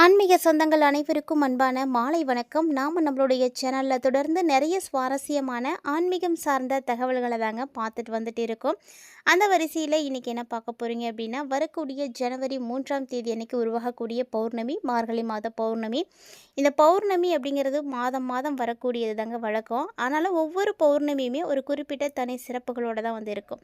ஆன்மீக சொந்தங்கள் அனைவருக்கும் அன்பான மாலை வணக்கம். நாம் நம்மளுடைய சேனலில் தொடர்ந்து நிறைய சுவாரஸ்யமான ஆன்மீகம் சார்ந்த தகவல்களை தாங்க பார்த்துட்டு வந்துட்டு இருக்கோம். அந்த வரிசையில் இன்றைக்கி என்ன பார்க்க போகிறீங்க அப்படின்னா வரக்கூடிய ஜனவரி மூன்றாம் தேதி அன்னைக்கு உருவாகக்கூடிய பௌர்ணமி மார்கழி மாத பௌர்ணமி. இந்த பௌர்ணமி அப்படிங்கிறது மாதம் மாதம் வரக்கூடியது தாங்க வழக்கம். ஆனாலும் ஒவ்வொரு பௌர்ணமியுமே ஒரு குறிப்பிட்ட தனி சிறப்புகளோடு தான் வந்து இருக்கும்.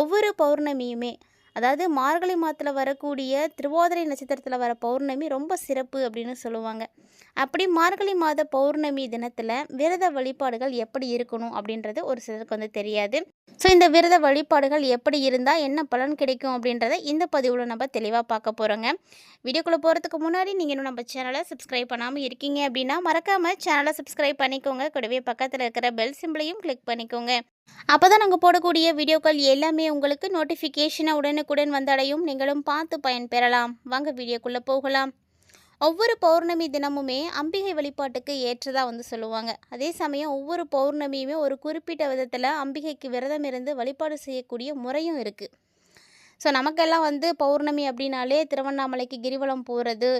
ஒவ்வொரு பௌர்ணமியுமே அதாவது மார்கழி மாதத்தில் வரக்கூடிய திருவோதரை நட்சத்திரத்தில் வர பௌர்ணமி ரொம்ப சிறப்பு அப்படின்னு சொல்லுவாங்க. அப்படி மார்கழி மாத பௌர்ணமி தினத்தில் விரத வழிபாடுகள் எப்படி இருக்கணும் அப்படின்றது ஒரு சிலருக்கு வந்து தெரியாது. ஸோ இந்த விரத வழிபாடுகள் எப்படி இருந்தால் என்ன பலன் கிடைக்கும் அப்படின்றத இந்த பதிவில் நம்ம தெளிவாக பார்க்க போகிறோங்க வீடியோக்குள்ளே போகிறதுக்கு முன்னாடி நீங்கள் இன்னும் நம்ம சேனலை சப்ஸ்கிரைப் பண்ணாமல் இருக்கீங்க அப்படின்னா மறக்காமல் சேனலை சப்ஸ்கிரைப் பண்ணிக்கோங்க. கூடவே பக்கத்தில் இருக்கிற பெல் சிம்பிளையும் கிளிக் பண்ணிக்கோங்க. அப்போ தான் நாங்கள் போடக்கூடிய வீடியோக்கள் எல்லாமே உங்களுக்கு நோட்டிஃபிகேஷனை உடனுக்குடன் வந்தடையும். நீங்களும் பார்த்து பயன்பெறலாம். வாங்க வீடியோக்குள்ளே போகலாம். ஒவ்வொரு பௌர்ணமி தினமுமே அம்பிகை வழிபாட்டுக்கு ஏற்றதாக வந்து சொல்லுவாங்க. அதே சமயம் ஒவ்வொரு பௌர்ணமியுமே ஒரு குறிப்பிட்ட விதத்தில் அம்பிகைக்கு விரதம் இருந்து வழிபாடு செய்யக்கூடிய முறையும் இருக்குது ஸோ நமக்கெல்லாம் வந்து பௌர்ணமி அப்படின்னாலே திருவண்ணாமலைக்கு கிரிவலம் போகிறது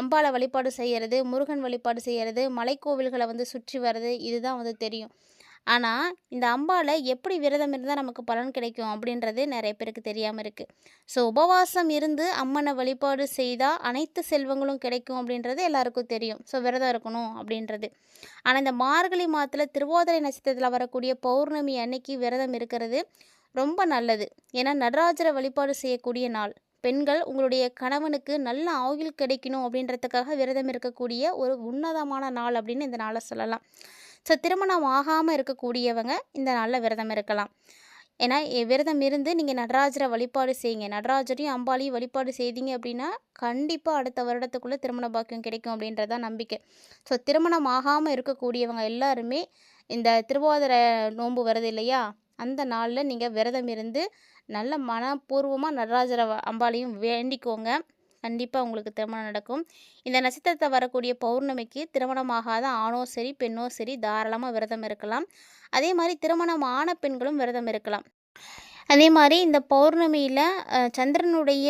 அம்பாளை வழிபாடு செய்கிறது முருகன் வழிபாடு செய்கிறது மலைக்கோவில்களை வந்து சுற்றி வர்றது இதுதான் வந்து தெரியும். ஆனால் இந்த அம்பால எப்படி விரதம் இருந்தால் நமக்கு பலன் கிடைக்கும் அப்படின்றது நிறைய பேருக்கு தெரியாமல் இருக்குது ஸோ உபவாசம் இருந்து அம்மனை வழிபாடு செய்தால் அனைத்து செல்வங்களும் கிடைக்கும் அப்படின்றது எல்லாருக்கும் தெரியும். ஸோ விரதம் இருக்கணும் அப்படின்றது. ஆனால் இந்த மார்கழி மாதத்தில் திருவோதரை நட்சத்திரத்தில் வரக்கூடிய பௌர்ணமி அன்னைக்கு விரதம் இருக்கிறது ரொம்ப நல்லது. ஏன்னா நடராஜரை வழிபாடு செய்யக்கூடிய நாள். பெண்கள் உங்களுடைய கணவனுக்கு நல்ல ஆயுள் கிடைக்கணும் அப்படின்றதுக்காக விரதம் இருக்கக்கூடிய ஒரு உன்னதமான நாள் அப்படின்னு இந்த நாளை சொல்லலாம். ஸோ திருமணம் ஆகாமல் இருக்கக்கூடியவங்க இந்த நாளில் விரதம் இருக்கலாம். ஏன்னா விரதம் இருந்து நீங்கள் நடராஜரை வழிபாடு செய்யுங்க. நடராஜரையும் அம்பாலையும் வழிபாடு செய்தீங்க அப்படின்னா கண்டிப்பாக அடுத்த வருடத்துக்குள்ளே திருமண பாக்கியம் கிடைக்கும் அப்படின்றதான் நம்பிக்கை. ஸோ திருமணம் ஆகாமல் இருக்கக்கூடியவங்க எல்லாருமே இந்த திருவாதிரை நோன்பு வருது இல்லையா? அந்த நாளில் நீங்கள் விரதம் இருந்து நல்ல மனப்பூர்வமாக நடராஜரை அம்பாலையும் வேண்டிக்கோங்க. கண்டிப்பாக உங்களுக்கு திருமணம் நடக்கும். இந்த நட்சத்திரத்தை வரக்கூடிய பௌர்ணமிக்கு திருமணமாகாத ஆணோ சரி பெண்ணோ சரி தாராளமாக விரதம் இருக்கலாம். அதே மாதிரி திருமணம் ஆன பெண்களும் விரதம் இருக்கலாம். அதே மாதிரி இந்த பௌர்ணமியில் சந்திரனுடைய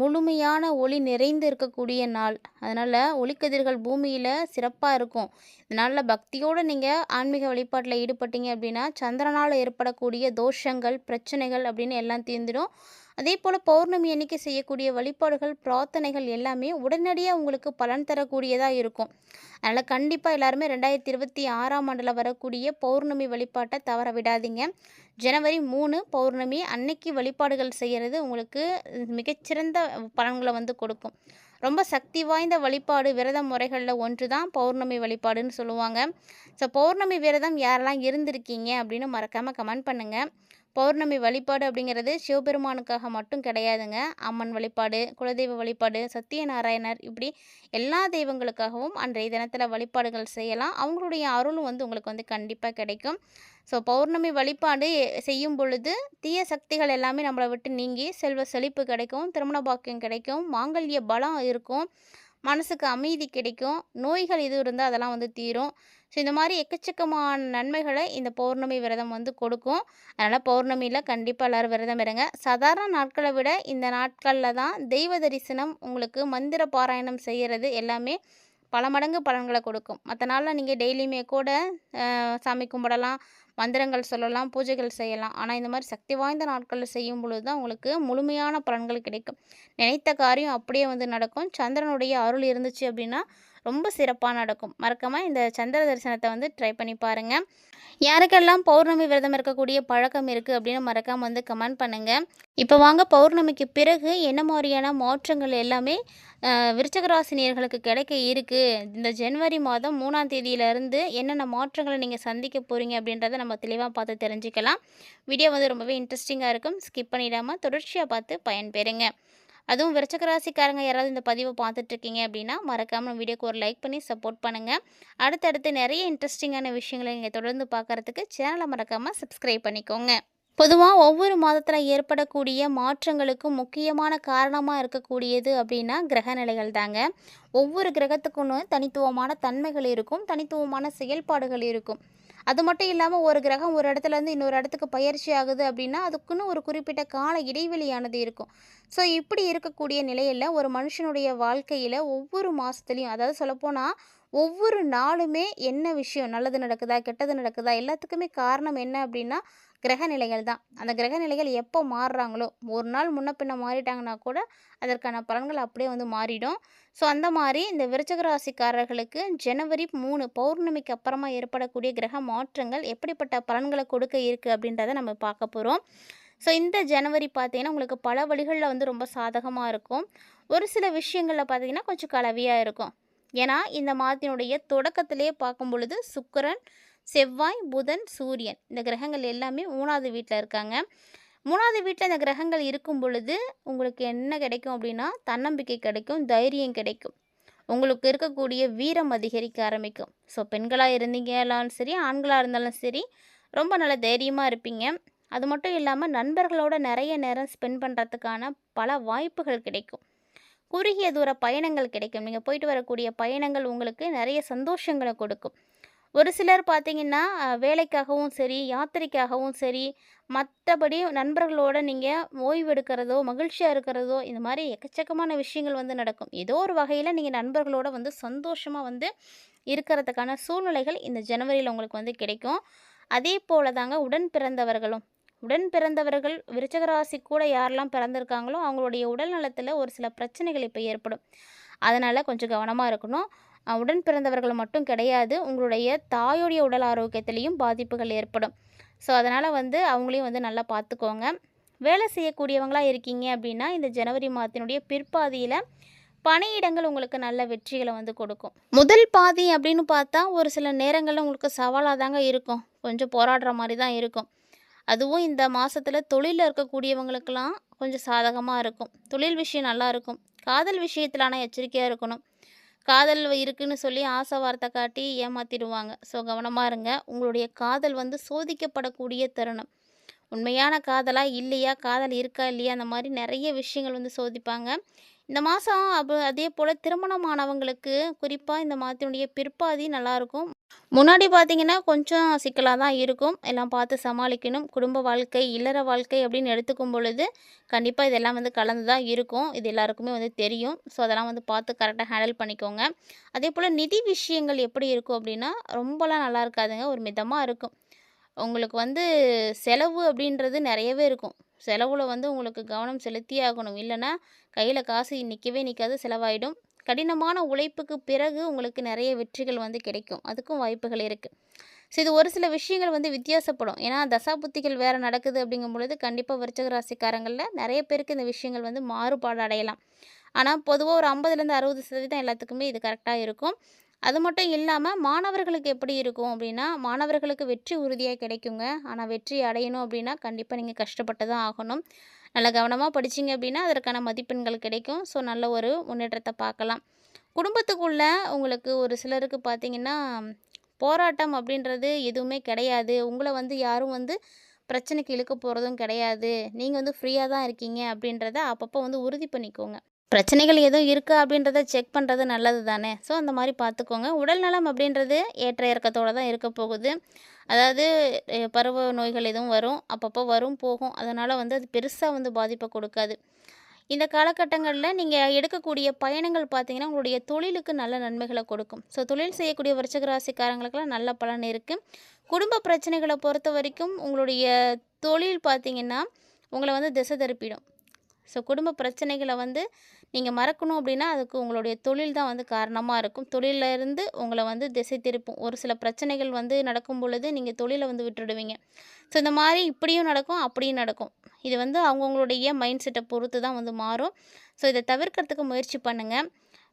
முழுமையான ஒளி நிறைந்து இருக்கக்கூடிய நாள். அதனால் ஒளிக்கதிர்கள் பூமியில் சிறப்பாக இருக்கும். இதனால் பக்தியோடு நீங்கள் ஆன்மீக வழிபாட்டில் ஈடுபட்டீங்க அப்படின்னா சந்திரனால் ஏற்படக்கூடிய தோஷங்கள் பிரச்சனைகள் அப்படின்னு எல்லாம் தீர்ந்துடும். அதே போல் பௌர்ணமி அன்னைக்கு செய்யக்கூடிய வழிபாடுகள் பிரார்த்தனைகள் எல்லாமே உடனடியாக உங்களுக்கு பலன் தரக்கூடியதாக இருக்கும். அதனால் கண்டிப்பாக எல்லாருமே ரெண்டாயிரத்தி இருபத்தி ஆறாம் ஆண்டில் வரக்கூடிய பௌர்ணமி வழிபாட்டை தவற விடாதீங்க. ஜனவரி மூணு பௌர்ணமி அன்னைக்கு வழிபாடுகள் செய்கிறது உங்களுக்கு மிகச்சிறந்த பலன்களை வந்து கொடுக்கும். ரொம்ப சக்தி வாய்ந்த வழிபாடு விரத முறைகளில் ஒன்று தான் பௌர்ணமி வழிபாடுன்னு சொல்லுவாங்க. ஸோ பௌர்ணமி விரதம் யாரெல்லாம் இருந்திருக்கீங்க அப்படின்னு மறக்காமல் கமெண்ட் பண்ணுங்கள் பௌர்ணமி வழிபாடு அப்படிங்கிறது சிவபெருமானுக்காக மட்டும் கிடையாதுங்க. அம்மன் வழிபாடு குலதெய்வ வழிபாடு சத்தியநாராயணர் இப்படி எல்லா தெய்வங்களுக்காகவும் அன்றைய தினத்தில் வழிபாடுகள் செய்யலாம். அவங்களுடைய அருளும் வந்து உங்களுக்கு வந்து கண்டிப்பாக கிடைக்கும். ஸோ பௌர்ணமி வழிபாடு செய்யும் பொழுது தீய சக்திகள் எல்லாமே நம்மளை விட்டு நீங்கி செல்வ செழிப்பு கிடைக்கும் திருமண பாக்கியம் கிடைக்கும் மாங்கல்ய பலம் இருக்கும் மனசுக்கு அமைதி கிடைக்கும் நோய்கள் எதுவும் இருந்தால் அதெல்லாம் வந்து தீரும். ஸோ இந்த மாதிரி எக்கச்சக்கமான நன்மைகளை இந்த பௌர்ணமி விரதம் வந்து கொடுக்கும். அதனால் பௌர்ணமியில் கண்டிப்பாக எல்லோரும் விரதம் இருங்க. சாதாரண நாட்களை விட இந்த நாட்களில் தான் தெய்வ தரிசனம் உங்களுக்கு மந்திர பாராயணம் செய்கிறது எல்லாமே பல மடங்கு பலன்களை கொடுக்கும். மற்ற நாளில் நீங்கள் டெய்லியுமே கூட சாமி கும்பிடலாம் மந்திரங்கள் சொல்லலாம் பூஜைகள் செய்யலாம். ஆனால் இந்த மாதிரி சக்தி வாய்ந்த நாட்களில் செய்யும் பொழுது தான் உங்களுக்கு முழுமையான பலன்கள் கிடைக்கும். நினைத்த காரியம் அப்படியே வந்து நடக்கும். சந்திரனுடைய அருள் இருந்துச்சு அப்படின்னா ரொம்ப சிறப்பாக நடக்கும். மறக்காமல் இந்த சந்திர தரிசனத்தை வந்து ட்ரை பண்ணி பாருங்கள் யாருக்கெல்லாம் பௌர்ணமி விரதம் இருக்கக்கூடிய பழக்கம் இருக்குது அப்படின்னு மறக்காமல் வந்து கமெண்ட் பண்ணுங்கள் இப்போ வாங்க பௌர்ணமிக்கு பிறகு என்ன மாதிரியான மாற்றங்கள் எல்லாமே விருச்சகராசினியர்களுக்கு கிடைக்க இருக்குது இந்த ஜனவரி மாதம் மூணாம் தேதியிலேருந்து என்னென்ன மாற்றங்களை நீங்கள் சந்திக்க போகிறீங்க அப்படின்றத நம்ம தெளிவாக பார்த்து தெரிஞ்சுக்கலாம். வீடியோ வந்து ரொம்பவே இன்ட்ரெஸ்டிங்காக இருக்கும். ஸ்கிப் பண்ணிடாமல் தொடர்ச்சியாக பார்த்து பயன்பெறுங்க. அதுவும் விருச்சகராசிக்காரங்க யாராவது இந்த பதிவை பார்த்துட்ருக்கீங்க அப்படின்னா மறக்காமல் வீடியோக்கு ஒரு லைக் பண்ணி சப்போர்ட் பண்ணுங்கள் அடுத்தடுத்து நிறைய இன்ட்ரெஸ்டிங்கான விஷயங்களை நீங்கள் தொடர்ந்து பார்க்குறதுக்கு சேனலை மறக்காமல் சப்ஸ்கிரைப் பண்ணிக்கோங்க. பொதுவாக ஒவ்வொரு மாதத்தில் ஏற்படக்கூடிய மாற்றங்களுக்கும் முக்கியமான காரணமாக இருக்கக்கூடியது அப்படின்னா கிரக நிலைகள் தாங்க. ஒவ்வொரு கிரகத்துக்குன்னு தனித்துவமான தன்மைகள் இருக்கும் தனித்துவமான செயல்பாடுகள் இருக்கும். அது மட்டும் இல்லாமல் ஒரு கிரகம் ஒரு இடத்துலேருந்து இன்னொரு இடத்துக்கு பயிற்சி ஆகுது அப்படின்னா அதுக்குன்னு ஒரு குறிப்பிட்ட கால இடைவெளியானது இருக்கும். ஸோ இப்படி இருக்கக்கூடிய நிலையில் ஒரு மனுஷனுடைய வாழ்க்கையில் ஒவ்வொரு மாதத்துலேயும் அதாவது சொல்லப்போனால் ஒவ்வொரு நாளுமே என்ன விஷயம் நல்லது நடக்குதா கெட்டது நடக்குதா எல்லாத்துக்குமே காரணம் என்ன அப்படின்னா கிரக நிலைகள் தான். அந்த கிரக நிலைகள் எப்போ மாறுறாங்களோ ஒரு நாள் முன்ன பின்ன மாறிட்டாங்கன்னா கூட அதற்கான பலன்கள் அப்படியே வந்து மாறிடும். ஸோ அந்த மாதிரி இந்த விருச்சக ராசிக்காரர்களுக்கு ஜனவரி மூணு பௌர்ணமிக்கு அப்புறமா ஏற்படக்கூடிய கிரக மாற்றங்கள் எப்படிப்பட்ட பலன்களை கொடுக்க இருக்குது அப்படின்றத நம்ம பார்க்க போகிறோம் ஸோ இந்த ஜனவரி பார்த்திங்கன்னா உங்களுக்கு பல வழிகளில் வந்து ரொம்ப சாதகமாக இருக்கும். ஒரு சில விஷயங்களில் பார்த்தீங்கன்னா கொஞ்சம் கலவையாக இருக்கும். ஏன்னா இந்த மாதத்தினுடைய தொடக்கத்திலே பார்க்கும் பொழுது சுக்கரன் செவ்வாய் புதன் சூரியன். இந்த கிரகங்கள் எல்லாமே மூணாவது வீட்டில் இருக்காங்க. மூணாவது வீட்டில் இந்த கிரகங்கள் இருக்கும் பொழுது உங்களுக்கு என்ன கிடைக்கும் அப்படின்னா தன்னம்பிக்கை கிடைக்கும் தைரியம் கிடைக்கும். உங்களுக்கு இருக்கக்கூடிய வீரம் அதிகரிக்க ஆரம்பிக்கும். ஸோ பெண்களாக இருந்தீங்களாலும் சரி ஆண்களாக இருந்தாலும் சரி ரொம்ப நல்ல தைரியமாக இருப்பீங்க. அது மட்டும் இல்லாமல் நண்பர்களோட நிறைய நேரம் ஸ்பெண்ட் பண்ணுறதுக்கான பல வாய்ப்புகள் கிடைக்கும். குறுகிய தூர பயணங்கள் கிடைக்கும். நீங்கள் போயிட்டு வரக்கூடிய பயணங்கள் உங்களுக்கு நிறைய சந்தோஷங்களை கொடுக்கும். ஒரு சிலர் பார்த்தீங்கன்னா வேலைக்காகவும் சரி யாத்திரைக்காகவும் சரி மற்றபடி நண்பர்களோட நீங்கள் ஓய்வு எடுக்கிறதோ மகிழ்ச்சியாக இருக்கிறதோ இந்த மாதிரி எக்கச்சக்கமான விஷயங்கள் வந்து நடக்கும். ஏதோ ஒரு வகையில் நீங்கள் நண்பர்களோட வந்து சந்தோஷமாக வந்து இருக்கிறதுக்கான சூழ்நிலைகள் இந்த ஜனவரியில் உங்களுக்கு வந்து கிடைக்கும். அதே போல தாங்க உடன் பிறந்தவர்களும். உடன் பிறந்தவர்கள் விருச்சகராசி கூட யாரெல்லாம் பிறந்திருக்காங்களோ அவங்களுடைய உடல் நலத்தில் ஒரு சில பிரச்சனைகள் இப்போ ஏற்படும். அதனால் கொஞ்சம் கவனமாக இருக்கணும். உடன் பிறந்தவர்கள் மட்டும் கிடையாது உங்களுடைய தாயுடைய உடல் ஆரோக்கியத்திலையும் பாதிப்புகள் ஏற்படும். ஸோ அதனால் வந்து அவங்களையும் வந்து நல்லா பார்த்துக்கோங்க. வேலை செய்யக்கூடியவங்களாக இருக்கீங்க அப்படின்னா இந்த ஜனவரி மாதத்தினுடைய பிற்பாதியில் பணியிடங்கள் உங்களுக்கு நல்ல வெற்றிகளை வந்து கொடுக்கும். முதல் பாதி அப்படின்னு பார்த்தா ஒரு சில நேரங்களில் உங்களுக்கு சவாலாக தாங்க இருக்கும். கொஞ்சம் போராடுற மாதிரி தான் இருக்கும். அதுவும் இந்த மாதத்தில் தொழிலில் இருக்கக்கூடியவங்களுக்கெல்லாம் கொஞ்சம் சாதகமாக இருக்கும். தொழில் விஷயம் நல்லா இருக்கும். காதல் விஷயத்திலான எச்சரிக்கையாக இருக்கணும். காதல் இருக்குன்னு சொல்லி ஆசை வார்த்தை காட்டி ஏமாத்திடுவாங்க. ஸோ கவனமாக இருங்க. உங்களுடைய காதல் வந்து சோதிக்கப்படக்கூடிய தருணம். உண்மையான காதலாக இல்லையா? காதல் இருக்கா இல்லையா? அந்த மாதிரி நிறைய விஷயங்கள் வந்து சோதிப்பாங்க. இந்த மாதம் அப்போ அதே போல் திருமணமானவங்களுக்கு குறிப்பாக இந்த மாதத்தினுடைய பிற்பாதி நல்லாயிருக்கும் முன்னாடி பார்த்தீங்கன்னா கொஞ்சம் சிக்கலாக தான் இருக்கும். எல்லாம் பார்த்து சமாளிக்கணும். குடும்ப வாழ்க்கை இல்லற வாழ்க்கை அப்படின்னு எடுத்துக்கும் பொழுது கண்டிப்பாக இதெல்லாம் வந்து கலந்து தான் இருக்கும். இது எல்லாருக்குமே வந்து தெரியும். ஸோ அதெல்லாம் வந்து பார்த்து கரெக்டாக ஹேண்டில் பண்ணிக்கோங்க. அதே போல் நிதி விஷயங்கள் எப்படி இருக்கும் அப்படின்னா ரொம்பலாம் நல்லா இருக்காதுங்க. ஒரு மிதமாக இருக்கும். உங்களுக்கு வந்து செலவு அப்படின்றது நிறையவே இருக்கும். செலவில் வந்து உங்களுக்கு கவனம் செலுத்தியே ஆகணும். இல்லைன்னா கையில் காசு நிற்கவே நிற்காது செலவாயிடும். கடினமான உழைப்புக்கு பிறகு உங்களுக்கு நிறைய வெற்றிகள் வந்து கிடைக்கும். அதுக்கும் வாய்ப்புகள் இருக்குது ஸோ இது ஒரு சில விஷயங்கள் வந்து வித்தியாசப்படும். ஏன்னா தசாபுத்திகள் வேறு நடக்குது அப்படிங்கும் பொழுது கண்டிப்பாக விருச்சக ராசிக்காரங்களில் நிறைய பேருக்கு இந்த விஷயங்கள் வந்து மாறுபாடு அடையலாம். ஆனால் பொதுவாக ஒரு ஐம்பதுலேருந்து அறுபது சதவீதம் எல்லாத்துக்குமே இது கரெக்டாக இருக்கும். அது மட்டும் இல்லாமல் மாணவர்களுக்கு எப்படி இருக்கும் அப்படின்னா மாணவர்களுக்கு வெற்றி உறுதியாக கிடைக்குங்க. ஆனால் வெற்றி அடையணும் அப்படின்னா கண்டிப்பாக நீங்கள் கஷ்டப்பட்டு தான் ஆகணும். நல்ல கவனமாக படிச்சீங்க அப்படின்னா அதற்கான மதிப்பெண்கள் கிடைக்கும். ஸோ நல்ல ஒரு முன்னேற்றத்தை பார்க்கலாம். குடும்பத்துக்குள்ளே உங்களுக்கு ஒரு சிலருக்கு பார்த்தீங்கன்னா போராட்டம் அப்படின்றது எதுவுமே கிடையாது. உங்களை வந்து யாரும் வந்து பிரச்சனைக்கு இழுக்க போகிறதும் கிடையாது. நீங்கள் வந்து ஃப்ரீயாக தான் இருக்கீங்க அப்படின்றத அப்பப்போ வந்து உறுதி பண்ணிக்கோங்க. பிரச்சனைகள் எதுவும் இருக்கா அப்படின்றத செக் பண்ணுறது நல்லது தானே? ஸோ அந்த மாதிரி பார்த்துக்கோங்க. உடல் நலம் அப்படின்றது ஏற்ற இறக்கத்தோடு தான் இருக்க போகுது. அதாவது பருவ நோய்கள் எதுவும் வரும் அப்பப்போ வரும் போகும். அதனால் வந்து அது பெருசாக வந்து பாதிப்பை கொடுக்காது. இந்த காலகட்டங்களில் நீங்கள் எடுக்கக்கூடிய பயணங்கள் பார்த்தீங்கன்னா உங்களுடைய தொழிலுக்கு நல்ல நன்மைகளை கொடுக்கும். ஸோ தொழில் செய்யக்கூடிய விருச்சக ராசிக்காரங்களுக்கெல்லாம் நல்ல பலன் இருக்குது குடும்ப பிரச்சனைகளை பொறுத்த வரைக்கும் உங்களுடைய தொழில் பார்த்திங்கன்னா உங்களை வந்து திசை திருப்பிடும். ஸோ குடும்ப பிரச்சனைகளை வந்து நீங்கள் மறக்கணும் அப்படின்னா அதுக்கு உங்களுடைய தொழில் தான் வந்து காரணமாக இருக்கும். தொழிலில் இருந்து உங்களை வந்து திசை திருப்பும். ஒரு சில பிரச்சனைகள் வந்து நடக்கும் பொழுது நீங்கள் தொழிலை வந்து விட்டுடுவீங்க. ஸோ இந்த மாதிரி இப்படியும் நடக்கும் அப்படியும் நடக்கும். இது வந்து அவங்கவுங்களுடைய மைண்ட் செட்டை பொறுத்து தான் வந்து மாறும். ஸோ இதை தவிர்க்கிறதுக்கு முயற்சி பண்ணுங்கள்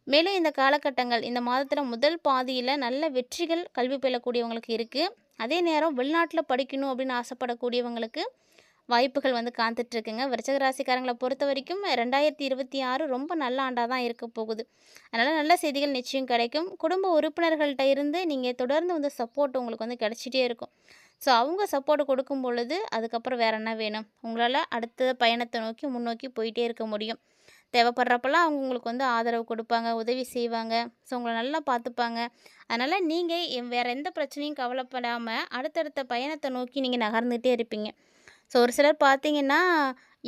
மேலும் இந்த காலகட்டங்கள் இந்த மாதத்தில் முதல் பாதியில் நல்ல வெற்றிகள் கல்வி பயிலக்கூடியவங்களுக்கு இருக்குது அதே நேரம் வெளிநாட்டில் படிக்கணும் அப்படின்னு ஆசைப்படக்கூடியவங்களுக்கு வாய்ப்புகள் வந்து காத்துட்ருக்குங்க. விருச்சக ராசிக்காரங்களை பொறுத்த வரைக்கும் ரெண்டாயிரத்தி இருபத்தி ஆறு ரொம்ப நல்ல ஆண்டாக தான் இருக்க போகுது. அதனால் நல்ல செய்திகள் நிச்சயம் கிடைக்கும். குடும்ப உறுப்பினர்கள்ட்ட இருந்து நீங்கள் தொடர்ந்து வந்து சப்போர்ட் உங்களுக்கு வந்து கிடச்சிட்டே இருக்கும். ஸோ அவங்க சப்போர்ட் கொடுக்கும் பொழுது அதுக்கப்புறம் வேறு என்ன வேணும்? உங்களால் அடுத்த பயணத்தை நோக்கி முன்னோக்கி போயிட்டே இருக்க முடியும். தேவைப்படுறப்பெல்லாம் அவங்க உங்களுக்கு வந்து ஆதரவு கொடுப்பாங்க உதவி செய்வாங்க. ஸோ உங்களை நல்லா பார்த்துப்பாங்க. அதனால் நீங்கள் வேறு எந்த பிரச்சனையும் கவலைப்படாமல் அடுத்தடுத்த பயணத்தை நோக்கி நீங்கள் நகர்ந்துகிட்டே இருப்பீங்க. ஸோ ஒரு சிலர் பார்த்தீங்கன்னா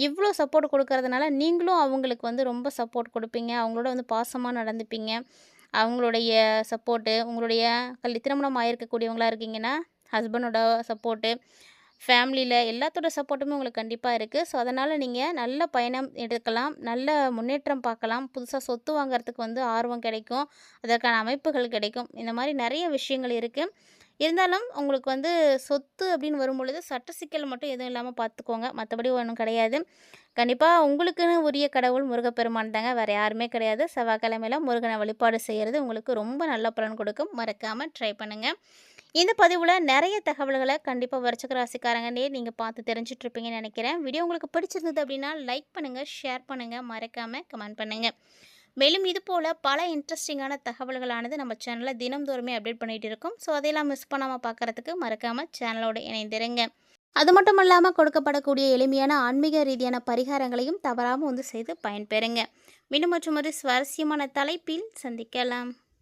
இவ்வளோ சப்போர்ட் கொடுக்கறதுனால நீங்களும் அவங்களுக்கு வந்து ரொம்ப சப்போர்ட் கொடுப்பீங்க. அவங்களோட வந்து பாசமாக நடந்துப்பீங்க. அவங்களுடைய சப்போர்ட்டு உங்களுடைய கல் திருமணம் ஆகிருக்கக்கூடியவங்களா இருக்கீங்கன்னா ஹஸ்பண்டோட சப்போர்ட்டு ஃபேமிலியில் எல்லாத்தோட சப்போர்ட்டுமே உங்களுக்கு கண்டிப்பாக இருக்குது ஸோ அதனால் நீங்கள் நல்ல பயணம் எடுக்கலாம். நல்ல முன்னேற்றம் பார்க்கலாம். புதுசாக சொத்து வாங்குறதுக்கு வந்து ஆர்வம் கிடைக்கும். அதற்கான அமைப்புகள் கிடைக்கும். இந்த மாதிரி நிறைய விஷயங்கள் இருக்குது இருந்தாலும் உங்களுக்கு வந்து சொத்து அப்படின்னு வரும்பொழுது சட்ட சிக்கல் மட்டும் எதுவும் இல்லாமல் பார்த்துக்கோங்க. மற்றபடி ஒன்றும் கிடையாது. கண்டிப்பாக உங்களுக்குன்னு உரிய கடவுள் முருகப்பெருமான் தாங்க. வேறு யாருமே கிடையாது. செவ்வாய்க்கிழமையில முருகனை வழிபாடு செய்கிறது உங்களுக்கு ரொம்ப நல்ல பலன் கொடுக்கும். மறக்காமல் ட்ரை பண்ணுங்கள் இந்த பதிவில் நிறைய தகவல்களை கண்டிப்பாக வருச்சக்க ராசிக்காரங்கன்னே நீங்கள் பார்த்து தெரிஞ்சிட்ருப்பீங்கன்னு நினைக்கிறேன். வீடியோ உங்களுக்கு பிடிச்சிருந்தது அப்படின்னா லைக் பண்ணுங்கள் ஷேர் பண்ணுங்கள் மறக்காமல் கமெண்ட் பண்ணுங்கள் மேலும் இது போல் பல இன்ட்ரெஸ்டிங்கான தகவல்களானது நம்ம சேனலில் தினம்தோறுமே அப்டேட் பண்ணிகிட்டு இருக்கோம். ஸோ அதையெல்லாம் மிஸ் பண்ணாமல் பார்க்குறதுக்கு மறக்காமல் சேனலோடு இணைந்திருங்க. அது மட்டும் இல்லாமல் கொடுக்கப்படக்கூடிய எளிமையான ஆன்மீக ரீதியான பரிகாரங்களையும் தவறாமல் வந்து செய்து பயன்பெறுங்க. மீண்டும் மற்றும் ஒரு சுவாரஸ்யமான தலைப்பில் சந்திக்கலாம்.